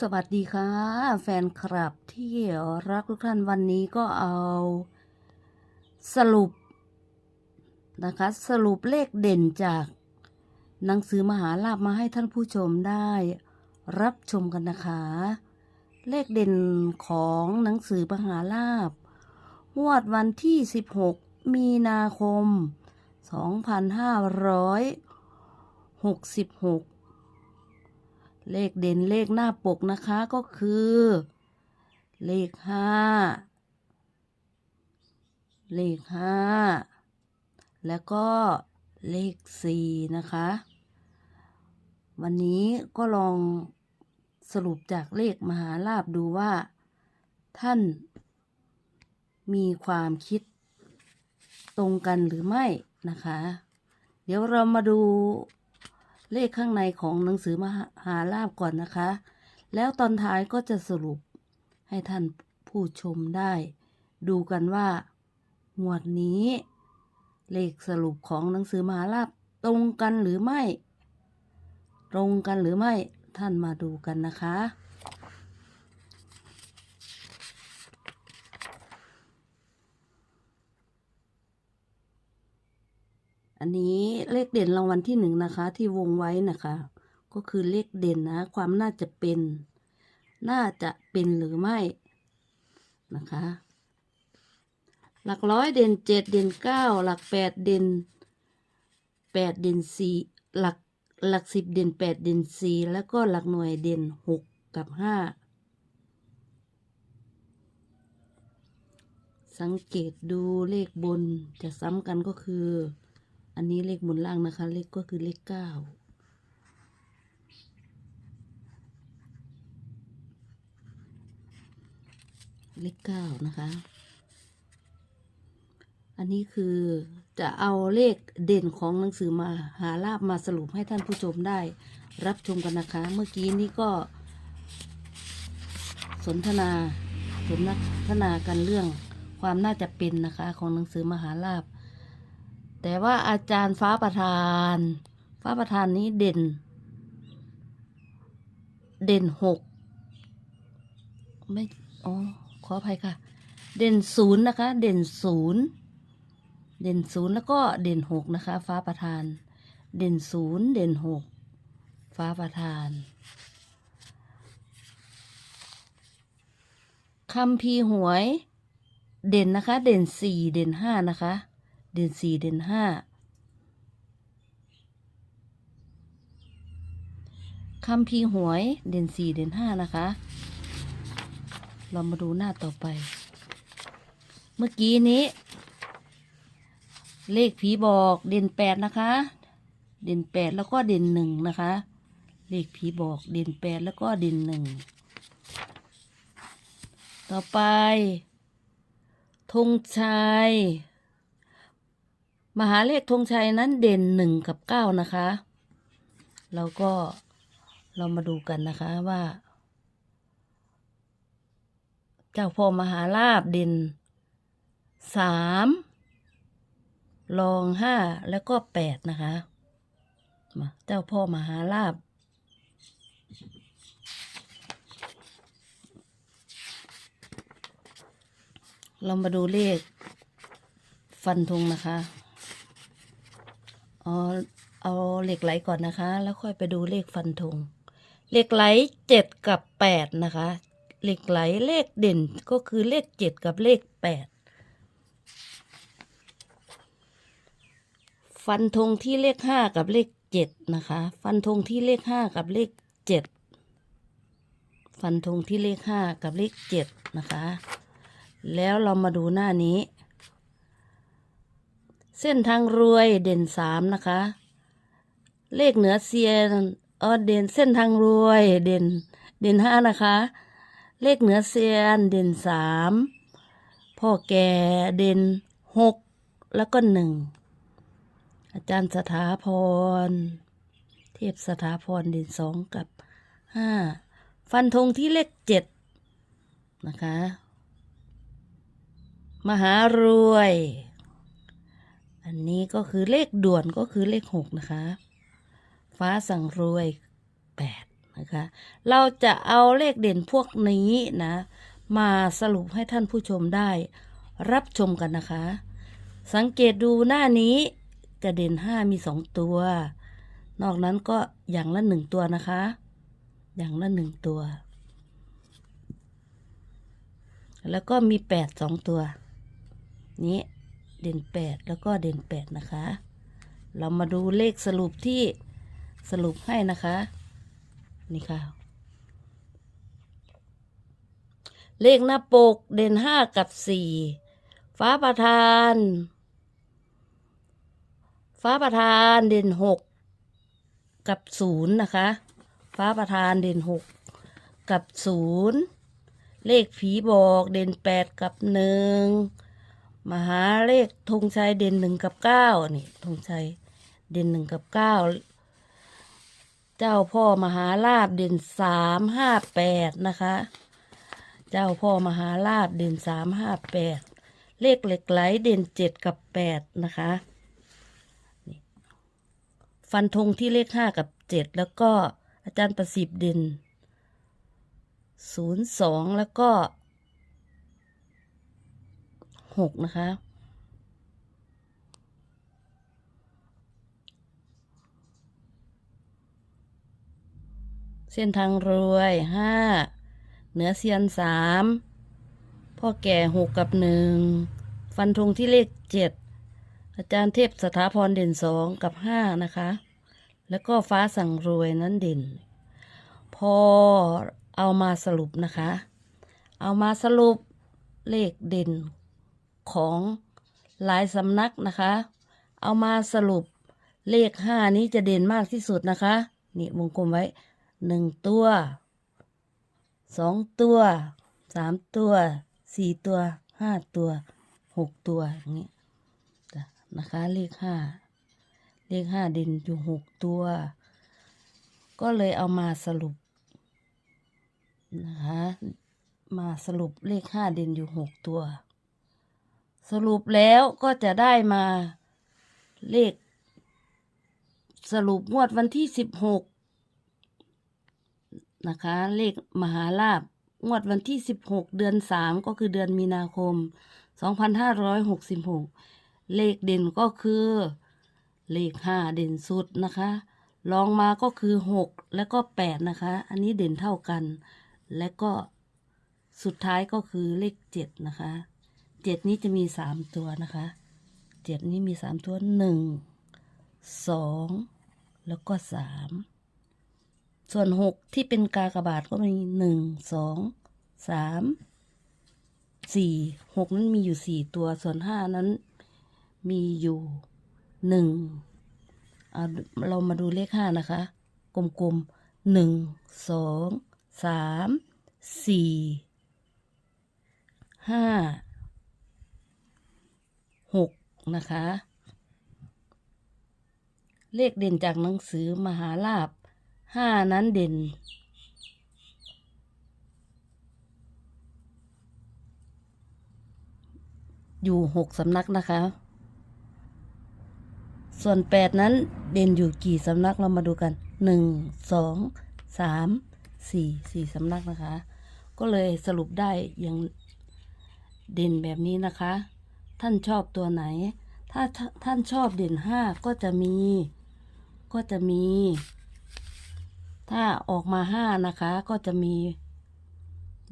สวัสดีค่ะ แฟนคลับที่รักทุกท่านวันนี้ก็เอาสรุปนะคะ สรุปเลขเด่นจากหนังสือมหาลาภมาให้ท่านผู้ชมได้รับชมกันนะคะ เลขเด่นของหนังสือมหาลาภงวดวันที่ 16 มีนาคม 2566 เลขเด่นเลขหน้าปกนะคะก็คือ เลขห้าเลขห้าแล้วก็เลขสี่นะคะ วันนี้ก็ลองสรุปจากเลขมหาลาบดูว่า ท่านมีความคิดตรงกันหรือไม่นะคะ เดี๋ยวเรามาดู เลขข้างในของหนังสือมหาลาบก่อนนะคะ แล้วตอนท้ายก็จะสรุปให้ท่านผู้ชมได้ ดูกันว่า งวดนี้ เลขสรุปของหนังสือมหาลาบตรงกันหรือไม่ ตรงกันหรือไม่ท่านมาดูกันนะคะ อันนี้เลขเด่นรางวัลที่หนึ่งนะคะ ที่วงไว้นะคะ ก็คือเลขเด่นนะ ความน่าจะเป็น น่าจะเป็นหรือไม่นะคะ หลักร้อยเด่นเจ็ดเด่นเก้าหลักแปดเด่นแปดเด่นสี่หลักหลักสิบเด่นแปดเด่นสี่แล้วก็หลักหน่วยเด่นหกกับห้าสังเกตดูเลขบนจะซ้ำกันก็คือ อันนี้เลขบนล่างนะคะ เลขก็คือเลขเก้าเลขเก้านะคะ อันนี้คือจะเอาเลขเด่นของหนังสือมาหาลาบมาสรุปให้ท่านผู้ชมได้รับชมกันนะคะ เมื่อกี้นี้ก็ สนทนาสนทนากันเรื่องความน่าจะเป็นนะคะ ของหนังสือมหาลาบ แต่ว่าอาจารย์ฟ้าประธาน ฟ้าประธานนี้เด่น เด่นหกไม่อ๋อขออภัยค่ะ เด่นศูนย์นะคะ เด่นศูนย์เด่นศูนย์แล้วก็เด่นหกนะคะ ฟ้าประธาน เด่นศูนย์เด่นหกฟ้าประธานคำพีหวย เด่นนะคะ เด่นสี่เด่นห้านะคะ เด่นสี่เด่นห้าคำพีหวยเด่นสี่เด่นห้านะคะ เรามาดูหน้าต่อไป เมื่อกี้นี้ เลขผีบอกเด่นแปดนะคะ เด่นแปดแล้วก็เด่นหนึ่งนะคะ เลขผีบอกเด่นแปดแล้วก็เด่นหนึ่งต่อไปธงชัย มหาเลขธงชัยนั้นเด่นหนึ่งกับเก้านะคะเราก็เรามาดูกันนะคะว่า เจ้าพ่อมหาลาบเด่นสามรองห้าแล้วก็แปดนะคะ มาเจ้าพ่อมหาลาบ เรามาดูเลขฟันธงนะคะ เอาเอาเหล็กไหลก่อนนะคะ แล้วค่อยไปดูเลขฟันธงเหล็กไหลเจ็ดกับแปดนะคะ เหล็กไหลเลขเด่นก็คือเลขเจ็ดกับเลขแปดฟันธงที่เลขห้ากับเลขเจ็ดนะคะ ฟันธงที่เลขห้ากับเลขเจ็ดฟันธงที่เลขห้ากับเลขเจ็ดนะคะ แล้วเรามาดูหน้านี้ เส้นทางรวยเด่นสามนะคะ เลขเหนือเซียนเออเด่นเส้นทางรวยเด่นเด่นห้านะคะ เลขเหนือเซียนเด่นสามพ่อแก่เด่นหกแล้วก็หนึ่งอาจารย์สถาพร เทพสถาพรเด่นสองกับห้าฟันธงที่เลขเจ็ดนะคะ มหารวย อันนี้ก็คือเลขด่วนก็คือเลขหกนะคะ ฟ้าสั่งรวยแปดนะคะ เราจะเอาเลขเด่นพวกนี้นะ มาสรุปให้ท่านผู้ชมได้รับชมกันนะคะ สังเกตดูหน้านี้กระเด็นห้ามีสองตัว นอกนั้นก็อย่างละหนึ่งตัวนะคะ อย่างละหนึ่งตัว แล้วก็มีแปดสองตัว นี้ เด่น 8 แล้วก็เด่น 8 นะคะ เรามาดูเลขสรุปที่สรุปให้นะคะ นี่ค่ะ เลขหน้าปกเด่น 5 กับ 4 ฟ้าประธาน ฟ้าประธานเด่น 6 กับ 0 นะคะ ฟ้าประธานเด่น 6 กับ 0 เลขผีบอกเด่น 8 กับ 1 มาหาเลขธงชัยเด่นหนึ่งกับเก้านี่ธงชัยเด่นหนึ่งกับเก้าเจ้าพ่อมหาลาบเด่นสามห้าแปดนะคะ เจ้าพ่อมหาลาบเด่นสามห้าแปดเลขเหล็กไหลเด่นเจ็ดกับแปดนะคะฟันธงที่เลขห้ากับเจ็ดแล้วก็อาจารย์ประสิบเด่นศูนย์สองแล้วก็ หกนะคะ เส้นทางรวยห้าเหนือเซียนสามพ่อแก่หกกับหนึ่งฟันธงที่เลขเจ็ดอาจารย์เทพสถาพรเด่นสองกับห้านะคะ แล้วก็ฟ้าสั่งรวยนั้นเด่น พอเอามาสรุปนะคะ เอามาสรุปเลขเด่น ของหลายสำนักนะคะ เอามาสรุปเลขห้านี้จะเด่นมากที่สุดนะคะ นี่วงกลมไว้หนึ่งตัวสองตัวสามตัวสี่ตัวห้าตัวหกตัวอย่างนี้นะคะเลขห้าเลขห้าเด่นอยู่หกตัว ก็เลยเอามาสรุปนะคะมาสรุปเลขห้าเด่นอยู่หกตัว สรุปแล้วก็จะได้มาเลข สรุปงวดวันที่สิบหกนะคะ เลขมหาลาบงวดวันที่สิบหกเดือนสามก็คือเดือนมีนาคมสองพันห้าร้อยหกสิบหกเลขเด่นก็คือ เลขห้าเด่นสุดนะคะรองมาก็คือหกแล้วก็แปดนะคะ อันนี้เด่นเท่ากัน และก็สุดท้ายก็คือเลขเจ็ดนะคะ เจ็ดนี้จะมีสามตัวนะคะเจ็ดนี้มีสามตัวหนึ่งสองแล้วก็สามส่วนหกที่เป็นกากบาทก็มีหนึ่งสองสามสี่หกนั้นมีอยู่สี่ตัวส่วนห้านั้นมีอยู่หนึ่งเอาเรามาดูเลขห้านะคะ กลมๆหนึ่งสองสามสี่ห้า หกนะคะ เลขเด่นจากหนังสือมหาลาบห้านั้นเด่น อยู่หกสำนักนะคะ ส่วนแปดนั้นเด่นอยู่กี่สำนักเรามาดูกันหนึ่งสองสามสี่สี่สำนักนะคะ ก็เลยสรุปได้อย่างเด่นแบบนี้นะคะ ท่านชอบตัวไหน ถ้าท่านชอบเด่นห้าก็จะมี ก็จะมี ถ้าออกมาห้านะคะ ก็จะมี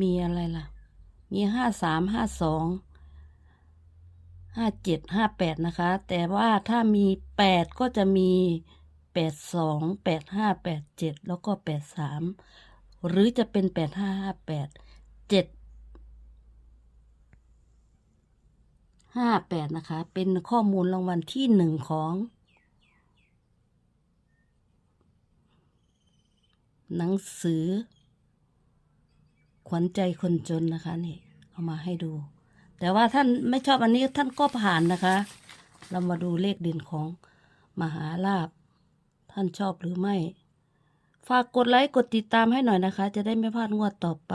มีอะไรล่ะ มีห้าสามห้าสองห้าเจ็ดห้าแปดนะคะ แต่ว่าถ้ามีแปดก็จะมีแปดสองแปดห้าแปดเจ็ดแล้วก็แปดสามหรือจะเป็นแปดห้าห้าแปดเจ็ด ห้าแปดนะคะ เป็นข้อมูลรางวัลที่หนึ่งของหนังสือ ขวัญใจคนจนนะคะนี่เอามาให้ดู แต่ว่าท่านไม่ชอบอันนี้ท่านก็ผ่านนะคะ เรามาดูเลขเด่นของมหาลาบ ท่านชอบหรือไม่ ฝากกดไลค์กดติดตามให้หน่อยนะคะ จะได้ไม่พลาดงวดต่อไป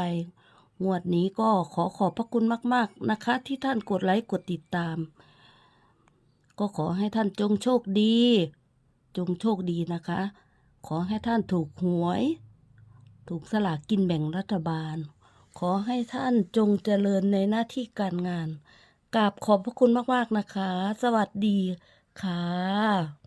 งวดนี้ก็ขอขอบพระคุณมาก ๆนะคะ ที่ท่านกดไลค์กดติดตาม ก็ขอให้ท่านจงโชคดี จงโชคดีนะคะ ขอให้ท่านถูกหวย ถูกสลากกินแบ่งรัฐบาล ขอให้ท่านจงเจริญในหน้าที่การงานกราบขอบพระคุณมาก ๆ นะคะ สวัสดีค่ะ